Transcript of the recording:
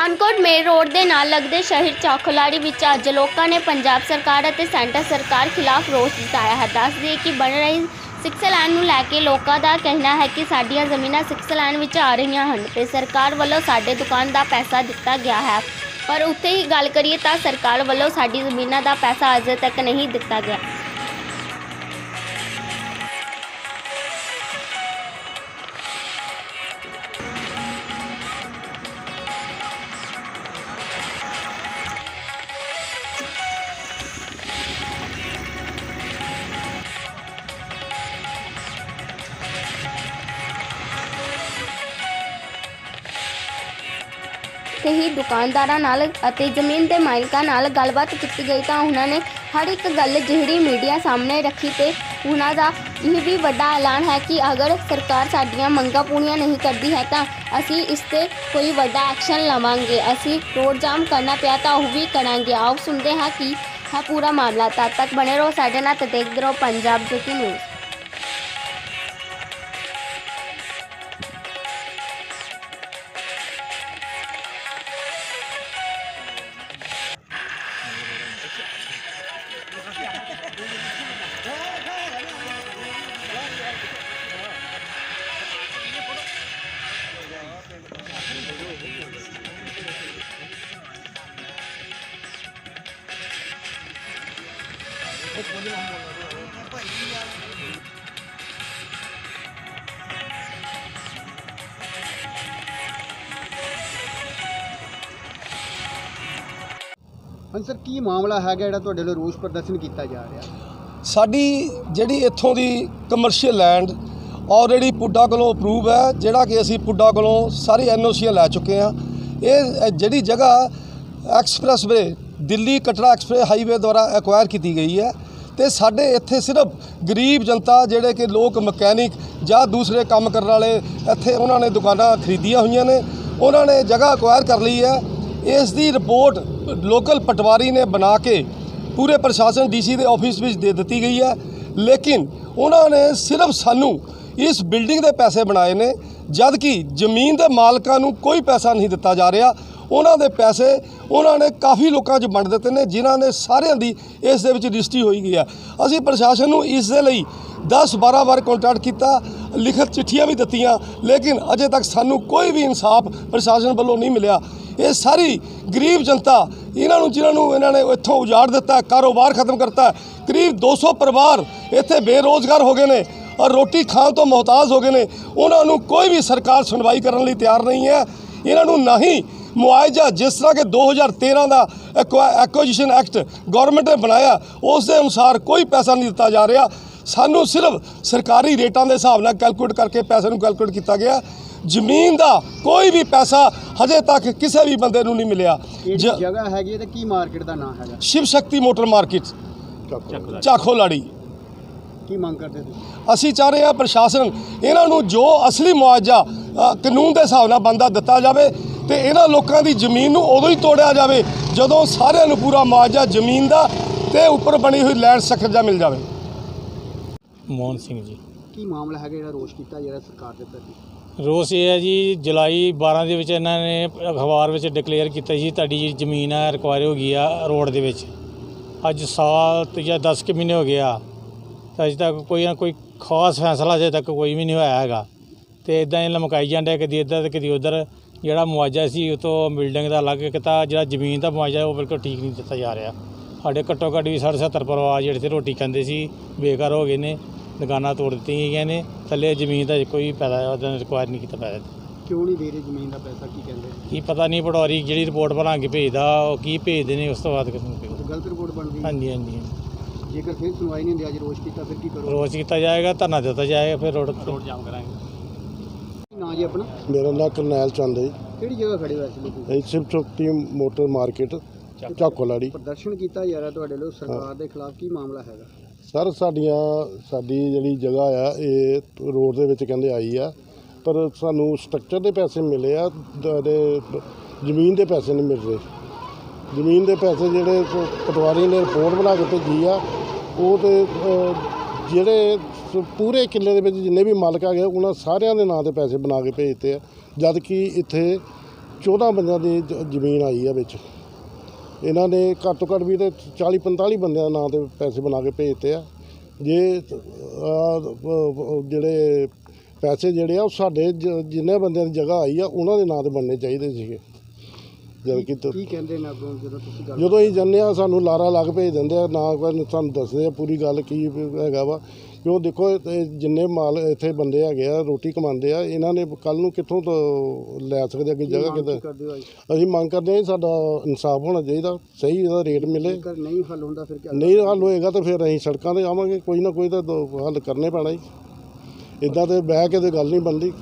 Pathankot main road ਦੇ ਨਾਲ ਲੱਗਦੇ ਸ਼ਹਿਰ ਚੌਖਲਾੜੀ ਵਿੱਚ ਅੱਜ ਲੋਕਾਂ ਨੇ ਪੰਜਾਬ ਸਰਕਾਰ ਅਤੇ ਸੈਂਟਰ ਸਰਕਾਰ ਖਿਲਾਫ ਰੋਸ ਜਤਾਇਆ ਹੈ। ਦੱਸ ਦਈਏ ਕਿ ਬਣ ਰਹੀ ਸਿਕਸ ਲਾਈਨ ਨੂੰ ਲੈ ਕੇ ਲੋਕਾਂ ਦਾ ਕਹਿਣਾ ਹੈ ਕਿ ਸਾਡੀਆਂ ਜ਼ਮੀਨਾਂ ਸਿਕਸ ਲਾਈਨ ਵਿੱਚ ਆ ਰਹੀਆਂ ਹਨ ਤੇ ਸਰਕਾਰ ਵੱਲੋਂ ਸਾਡੇ ਦੁਕਾਨ ਦਾ ਪੈਸਾ ਦਿੱਤਾ ਗਿਆ ਹੈ। ਪਰ ਉੱਥੇ ਹੀ ਗੱਲ ਕਰੀਏ ਤਾਂ ਸਰਕਾਰ ਵੱਲੋਂ ਸਾਡੀ ਜ਼ਮੀਨਾਂ ਦਾ ਪੈਸਾ ਅਜੇ ਤੱਕ ਨਹੀਂ ਦਿੱਤਾ ਗਿਆ। ਹੀ ਦੁਕਾਨਦਾਰਾਂ ਨਾਲ ਅਤੇ ਜ਼ਮੀਨ ਦੇ ਮਾਲਕਾਂ ਨਾਲ ਗੱਲਬਾਤ ਕੀਤੀ ਗਈ ਤਾਂ ਉਹਨਾਂ ਨੇ ਹਰ ਇੱਕ ਗੱਲ ਜਿਹੜੀ ਮੀਡੀਆ ਸਾਹਮਣੇ ਰੱਖੀ ਤੇ ਉਹਨਾਂ ਦਾ ਇਹ ਵੀ ਵੱਡਾ ਐਲਾਨ ਹੈ ਕਿ ਅਗਰ ਸਰਕਾਰ ਸਾਡੀਆਂ ਮੰਗਾਂ ਪੂਰੀਆਂ ਨਹੀਂ ਕਰਦੀ ਹੈ ਤਾਂ ਅਸੀਂ ਇਸ ਤੇ ਕੋਈ ਵੱਡਾ ਐਕਸ਼ਨ ਲਵਾਂਗੇ। ਅਸੀਂ ਰੋਡ ਜਾਮ ਕਰਨਾ ਪਿਆ ਤਾਂ ਉਹ ਵੀ ਕਰਾਂਗੇ। ਆਓ ਸੁਣਦੇ ਹਾਂ ਕਿ ਹੈ ਪੂਰਾ ਮਾਮਲਾ। ਤਦ ਤੱਕ ਬਣੇ ਰਹੋ। ਸਾਡੇ ਨਾਲ ਤੇ ਦੇਖਦੇ ਰਹੋ ਪੰਜਾਬ ਜੋਤੀ ਨਿਊਜ਼। கொஞ்சம் ਹਾਂ ਸਰ, ਕੀ ਮਾਮਲਾ ਹੈਗਾ ਜਿਹੜਾ ਤੁਹਾਡੇ ਵੱਲੋਂ ਰੋਸ ਪ੍ਰਦਰਸ਼ਨ ਕੀਤਾ ਜਾ ਰਿਹਾ? ਸਾਡੀ ਜਿਹੜੀ ਇੱਥੋਂ ਦੀ ਕਮਰਸ਼ੀਅਲ ਲੈਂਡ ਆਲਰੇਡੀ ਪੁੱਡਾ ਕੋਲੋਂ ਅਪਰੂਵ ਹੈ, ਜਿਹੜਾ ਕਿ ਅਸੀਂ ਪੁੱਡਾ ਕੋਲੋਂ ਸਾਰੀ ਐਨਓਸੀਆਂ ਲੈ ਚੁੱਕੇ ਹਾਂ। ਇਹ ਜਿਹੜੀ ਜਗ੍ਹਾ expressway Delhi Katra express highway ਦੁਆਰਾ ਐਕਵਾਇਰ ਕੀਤੀ ਗਈ ਹੈ ਤੇ ਸਾਡੇ ਇੱਥੇ ਸਿਰਫ ਗਰੀਬ ਜਨਤਾ, ਜਿਹੜੇ ਕਿ ਲੋਕ ਮਕੈਨਿਕ ਜਾਂ ਦੂਸਰੇ ਕੰਮ ਕਰਨ ਵਾਲੇ, ਇੱਥੇ ਉਹਨਾਂ ਨੇ ਦੁਕਾਨਾਂ ਖਰੀਦੀਆਂ ਹੋਈਆਂ ਨੇ। ਉਹਨਾਂ ਨੇ ਜਗ੍ਹਾ ਐਕਵਾਇਰ ਕਰ ਲਈ ਹੈ। ਇਸ ਦੀ ਰਿਪੋਰਟ ਲੋਕਲ ਪਟਵਾਰੀ ਨੇ ਬਣਾ ਕੇ ਪੂਰੇ ਪ੍ਰਸ਼ਾਸਨ ਡੀਸੀ ਦੇ ਆਫਿਸ ਵਿੱਚ ਦੇ ਦਿੱਤੀ ਗਈ ਹੈ। ਲੇਕਿਨ ਉਹਨਾਂ ਨੇ ਸਿਰਫ ਸਾਨੂੰ ਇਸ ਬਿਲਡਿੰਗ ਦੇ ਪੈਸੇ ਬਣਾਏ ਨੇ ਜਦ ਕਿ ਜ਼ਮੀਨ ਦੇ ਮਾਲਕਾਂ ਨੂੰ ਕੋਈ ਪੈਸਾ ਨਹੀਂ ਦਿੱਤਾ ਜਾ ਰਿਹਾ। ਉਹਨਾਂ ਦੇ ਪੈਸੇ ਉਹਨਾਂ ਨੇ ਕਾਫੀ ਲੋਕਾਂ 'ਚ ਵੰਡ ਦਿੱਤੇ ਨੇ, ਜਿਨ੍ਹਾਂ ਨੇ ਸਾਰਿਆਂ ਦੀ ਇਸ ਦੇ ਵਿੱਚ ਰਜਿਸਟਰੀ ਹੋਈ ਗਈ ਹੈ। ਅਸੀਂ ਪ੍ਰਸ਼ਾਸਨ ਨੂੰ ਇਸ ਦੇ ਲਈ 10 12 ਵਾਰ ਕੰਟੈਕਟ ਕੀਤਾ, ਲਿਖਤ ਚਿੱਠੀਆਂ ਵੀ ਦਿੱਤੀਆਂ, ਲੇਕਿਨ ਅਜੇ ਤੱਕ ਸਾਨੂੰ ਕੋਈ ਵੀ ਇਨਸਾਫ ਪ੍ਰਸ਼ਾਸਨ ਵੱਲੋਂ ਨਹੀਂ ਮਿਲਿਆ। ਇਹ ਸਾਰੀ ਗਰੀਬ ਜਨਤਾ ਇਹਨਾਂ ਨੂੰ ਜਿਨ੍ਹਾਂ ਨੂੰ ਇਹਨਾਂ ਨੇ ਇੱਥੋਂ ਉਜਾੜ ਦਿੱਤਾ ਕਾਰੋਬਾਰ ਖਤਮ ਕਰਤਾ ਹੈ, ਕਰੀਬ 200 ਪਰਿਵਾਰ ਇੱਥੇ ਬੇਰੋਜ਼ਗਾਰ ਹੋ ਗਏ ਨੇ ਔਰ ਰੋਟੀ ਖਾਣ ਤੋਂ ਮੁਹਤਾਜ ਹੋ ਗਏ ਨੇ ਉਹਨਾਂ ਨੂੰ ਕੋਈ ਵੀ ਸਰਕਾਰ ਸੁਣਵਾਈ ਕਰਨ ਲਈ ਤਿਆਰ ਨਹੀਂ ਹੈ। ਇਹਨਾਂ ਨੂੰ ਨਾ ਹੀ ਮੁਆਵਜ਼ਾ ਜਿਸ ਤਰ੍ਹਾਂ ਕਿ 2013 ਦਾ ਐਕੁਜੀਸ਼ਨ ਐਕਟ ਗਵਰਨਮੈਂਟ ਨੇ ਬਣਾਇਆ ਉਸ ਦੇ ਅਨੁਸਾਰ ਕੋਈ ਪੈਸਾ ਨਹੀਂ ਦਿੱਤਾ ਜਾ ਰਿਹਾ। ਸਾਨੂੰ ਸਿਰਫ ਸਰਕਾਰੀ ਰੇਟਾਂ ਦੇ ਹਿਸਾਬ ਨਾਲ ਕੈਲਕੂਲੇਟ ਕਰਕੇ ਪੈਸੇ ਨੂੰ ਕੈਲਕੂਲੇਟ ਕੀਤਾ ਗਿਆ। ਜ਼ਮੀਨ ਦਾ ਕੋਈ ਵੀ ਪੈਸਾ ਹਜੇ ਤੱਕ ਕਿਸੇ ਵੀ ਬੰਦੇ ਨੂੰ ਨਹੀਂ ਮਿਲਿਆ। ਜਗ੍ਹਾ ਹੈਗੀ ਤੇ ਕੀ ਮਾਰਕੀਟ ਦਾ ਨਾਮ ਹੈਗਾ? Shiv Shakti motor market. ਚਾਖੋ ਲਾੜੀ ਕੀ ਮੰਗ ਕਰਦੇ ਤੁਸੀਂ? ਅਸੀਂ ਚਾਹ ਰਹੇ ਹਾਂ ਪ੍ਰਸ਼ਾਸਨ ਇਹਨਾਂ ਨੂੰ ਜੋ ਅਸਲੀ ਮੁਆਵਜ਼ਾ ਕਾਨੂੰਨ ਦੇ ਹਿਸਾਬ ਨਾਲ ਬੰਦਾ ਦਿੱਤਾ ਜਾਵੇ ਤੇ ਇਹਨਾਂ ਲੋਕਾਂ ਦੀ ਜ਼ਮੀਨ ਨੂੰ ਉਦੋਂ ਹੀ ਤੋੜਿਆ ਜਾਵੇ ਜਦੋਂ ਸਾਰਿਆਂ ਨੂੰ ਪੂਰਾ ਮੁਆਵਜ਼ਾ ਜ਼ਮੀਨ ਦਾ ਤੇ ਉੱਪਰ ਬਣੀ ਹੋਈ ਲੈਂਡ ਦਾ ਮਿਲ ਜਾਵੇ। ਮੋਹਨ ਸਿੰਘ ਜੀ। ਕੀ ਮਾਮਲਾ ਹੈਗਾ ਜਿਹੜਾ ਰੋਸ ਕੀਤਾ ਜਿਹੜਾ ਸਰਕਾਰ ਦੇ ਪ੍ਰਤੀ? ਰੋਸ ਇਹ ਹੈ ਜੀ ਜੁਲਾਈ 12 ਦੇ ਵਿੱਚ ਇਹਨਾਂ ਨੇ ਅਖਬਾਰ ਵਿੱਚ ਡਿਕਲੇਅਰ ਕੀਤਾ ਸੀ ਤੁਹਾਡੀ ਜਿਹੜੀ ਜ਼ਮੀਨ ਹੈ ਰਿਕਵਾਇਰ ਹੋ ਗਈ ਆ ਰੋਡ ਦੇ ਵਿੱਚ। ਅੱਜ ਸਾਲ ਤੇ ਜਾਂ 10 ਕੁ ਮਹੀਨੇ ਹੋ ਗਿਆ ਤਾਂ ਅਜੇ ਤੱਕ ਕੋਈ ਨਾ ਕੋਈ ਖਾਸ ਫੈਸਲਾ ਅਜੇ ਤੱਕ ਕੋਈ ਵੀ ਨਹੀਂ ਹੋਇਆ ਹੈਗਾ। ਤੇ ਇਦਾਂ ਹੀ ਲਮਕਾਈ ਜਾਂਦੇ ਕਦੀ ਇੱਧਰ ਤੇ ਕਦੀ ਉੱਧਰ। ਜਿਹੜਾ ਮੁਆਵਜ਼ਾ ਸੀ ਉਹ ਤੋਂ ਬਿਲਡਿੰਗ ਦਾ ਅਲੱਗ ਕੀਤਾ ਜਿਹੜਾ ਜ਼ਮੀਨ ਦਾ ਮੁਆਵਜ਼ਾ ਉਹ ਬਿਲਕੁਲ ਠੀਕ ਨਹੀਂ ਦਿੱਤਾ ਜਾ ਰਿਹਾ। ਸਾਡੇ ਘੱਟੋ ਘੱਟ ਵੀ 70 ਪਰਿਵਾਰ ਜਿਹੜੇ ਤੇ ਰੋਟੀ ਖਾਂਦੇ ਸੀ ਬੇਘਰ ਹੋ ਗਏ ਨੇ। ਦੁਕਾਨਾਂ ਤੋੜ ਦਿੱਤੀਆਂ ਗਈਆਂ ਨੇ ਥੱਲੇ ਜ਼ਮੀਨ ਦਾ ਕੋਈ ਪੈਦਾ ਉਹਦਾ ਰਿਕੁਆਇਰ ਨਹੀਂ ਕੀਤਾ ਪੈਦਾ ਕਿਉਂ ਨਹੀਂ ਦੇ ਰਹੇ ਜ਼ਮੀਨ ਦਾ ਪੈਸਾ ਕੀ ਕਹਿੰਦੇ? ਕੀ ਪਤਾ ਨਹੀਂ ਪਟਵਾਰੀ ਜਿਹੜੀ ਰਿਪੋਰਟ ਬਣਾ ਕੇ ਭੇਜਦਾ ਉਹ ਕੀ ਭੇਜਦੇ ਨੇ ਉਸ ਤੋਂ ਬਾਅਦ ਕਿਸਮ ਤੇ ਗਲਤ ਰਿਪੋਰਟ ਬਣਦੀ ਹੈ। ਹਾਂਜੀ ਹਾਂਜੀ ਜੇਕਰ ਫਿਰ ਸੁਣਵਾਈ ਨਹੀਂ ਹੁੰਦੀ ਅੱਜ ਰੋਸ ਕੀਤਾ ਫਿਰ ਕੀ ਕਰੋ ਰੋਜ਼ ਕੀਤਾ ਜਾਏਗਾ ਧਰਨਾ ਦਿੱਤਾ ਜਾਏਗਾ ਫਿਰ ਰੋਡ ਰੋਡ ਜਾਮ ਕਰਾਂਗੇ। ਨਾਂ ਜੀ ਆਪਣਾ? ਮੇਰਾ ਨਾਮ ਕਰਨੈਲ ਚੰਦ ਹੈ ਜੀ। ਕਿਹੜੀ ਜਗ੍ਹਾ ਖੜੇ ਹੋਏ ਸੀ ਲੋਕੀ? ਅਸੀਂ ਸ਼ਿਵ ਮੋਟਰ ਮਾਰਕੀਟ ਝਾਕੋਲਾੜੀ ਪ੍ਰਦਰਸ਼ਨ ਕੀਤਾ ਜਾ ਰਿਹਾ ਤੁਹਾਡੇ ਵੱਲੋਂ ਸਰਕਾਰ ਦੇ ਖਿਲਾਫ ਕੀ ਮਾਮਲਾ ਹੈਗਾ? ਸਰ, ਸਾਡੀਆਂ, ਸਾਡੀ ਜਿਹੜੀ ਜਗ੍ਹਾ ਆ, ਇਹ ਰੋਡ ਦੇ ਵਿੱਚ ਕਹਿੰਦੇ ਆਈ ਆ, ਪਰ ਸਾਨੂੰ ਸਟਰਕਚਰ ਦੇ ਪੈਸੇ ਮਿਲੇ ਆ ਦੇ ਜ਼ਮੀਨ ਦੇ ਪੈਸੇ ਨਹੀਂ ਮਿਲ ਰਹੇ। ਜ਼ਮੀਨ ਦੇ ਪੈਸੇ ਜਿਹੜੇ ਪਟਵਾਰੀ ਨੇ ਰਿਪੋਰਟ ਬਣਾ ਕੇ ਭੇਜੀ ਆ, ਉਹ ਤੇ ਜਿਹੜੇ ਪੂਰੇ ਕਿੱਲੇ ਦੇ ਵਿੱਚ ਜਿੰਨੇ ਵੀ ਮਾਲਕ ਆ ਗਏ ਉਹਨਾਂ ਸਾਰਿਆਂ ਦੇ ਨਾਂ ਤੇ ਪੈਸੇ ਬਣਾ ਕੇ ਭੇਜਤੇ ਆ, ਜਦ ਕਿ ਇੱਥੇ 14 ਬੰਦਿਆਂ ਦੀ ਜ- ਜ਼ਮੀਨ ਆਈ ਆ ਵਿੱਚ। ਇਹਨਾਂ ਨੇ ਘੱਟ ਤੋਂ ਘੱਟ ਵੀ ਤੇ 40 45 ਬੰਦਿਆਂ ਦੇ ਨਾਂ ਤੇ ਪੈਸੇ ਬਣਾ ਕੇ ਭੇਜਤੇ ਆ। ਜੇ ਆਹ, ਜਿਹੜੇ ਪੈਸੇ ਜਿਹੜੇ ਆ ਉਹ ਸਾਡੇ ਜ- ਜਿੰਨੇ ਬੰਦਿਆਂ ਦੀ ਜਗ੍ਹਾ ਆਈ ਆ ਉਹਨਾਂ ਦੇ ਨਾਂ ਤੇ ਬਣਨੇ ਚਾਹੀਦੇ ਸੀਗੇ। ਜਦ ਕਿ ਤ- ਕੀ ਕਹਿੰਦੇ ਨੇ ਅੱਗੋਂ ਜਦੋਂ ਤੁਸੀਂ ਗੱਲ ਜਦੋਂ ਅਸੀਂ ਜਾਂਦੇ ਆ ਸਾਨੂੰ ਲਾਰਾ ਲੱਗ ਭੇਜ ਦਿੰਦੇ ਆ ਨਾ ਕੋਈ ਸਾਨੂੰ ਦੱਸਦੇ ਆ ਪੂਰੀ ਗੱਲ ਕੀ ਹੈਗਾ ਵਾ। ਕਿਉਂ ਦੇਖੋ ਇਹ ਜਿੰਨੇ ਮਾਲ ਇੱਥੇ ਬੰਦੇ ਹੈਗੇ ਆ ਰੋਟੀ ਕਮਾਉਂਦੇ ਆ ਇਹਨਾਂ ਨੇ ਕੱਲ ਨੂੰ ਕਿੱਥੋਂ ਤੋਂ ਲੈ ਸਕਦੇ ਅੱਗੇ ਜਗ੍ਹਾ ਕਿਤੇ ਕਰਦੇ ਹੋ ਅੱਜ? ਅਸੀਂ ਮੰਗ ਕਰਦੇ ਹਾਂ ਜੀ ਸਾਡਾ ਇਨਸਾਫ ਹੋਣਾ ਚਾਹੀਦਾ ਸਹੀ ਇਹਦਾ ਰੇਟ ਮਿਲੇ। ਜੇਕਰ ਨਹੀਂ ਹੱਲ ਹੁੰਦਾ ਫਿਰ ਕੀ ਨਹੀਂ ਹੱਲ ਹੋਏਗਾ ਤਾਂ ਫਿਰ ਅਸੀਂ ਸੜਕਾਂ ਤੇ ਆਵਾਂਗੇ ਕੋਈ ਨਾ ਕੋਈ ਤਾਂ ਦੋ- ਹੱਲ ਕਰਨੇ ਪੈਣਾ ਜੀ। ਇਦਾਂ ਤੇ ਬਹਿ ਕੇ ਤੇ ਗੱਲ ਨਹੀਂ ਬਣਦੀ।